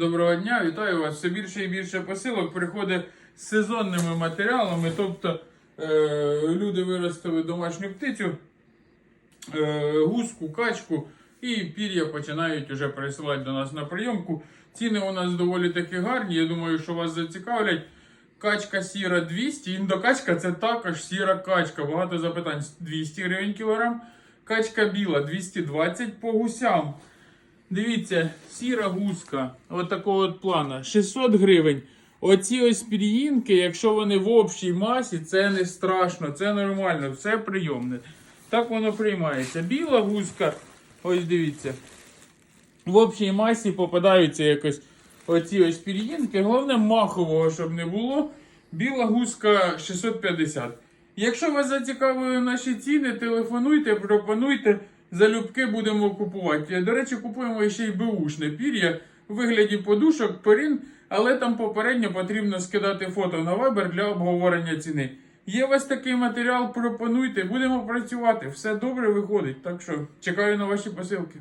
Доброго дня, вітаю вас. Все більше і більше посилок приходить з сезонними матеріалами. Тобто е, люди виростили домашню птицю, е, гуску, качку і пір'я починають вже пересилати до нас на прийомку. Ціни у нас доволі таки гарні. Я думаю, що вас зацікавлять. Качка сіра 200, індокачка це також сіра качка. Багато запитань 200 гривень кілограм. Качка біла 220 по гусям. Дивіться, сіра гуска, от такого от плана, 600 гривень. Оці ось пір'їнки, якщо вони в общій масі, це не страшно, це нормально, все прийомне. Так воно приймається. Біла гуска, ось дивіться. В общій масі попадаються якось оці ось пір'їнки. Головне, махового, щоб не було. Біла гуска 650. Якщо вас зацікавили наші ціни, телефонуйте, пропонуйте. Залюбки будемо купувати. До речі, купуємо ще й беушне пір'я у вигляді подушок, перин, але там попередньо потрібно скидати фото на вебер для обговорення ціни. Є вас такий матеріал, пропонуйте, будемо працювати. Все добре виходить. Так що чекаю на ваші посилки.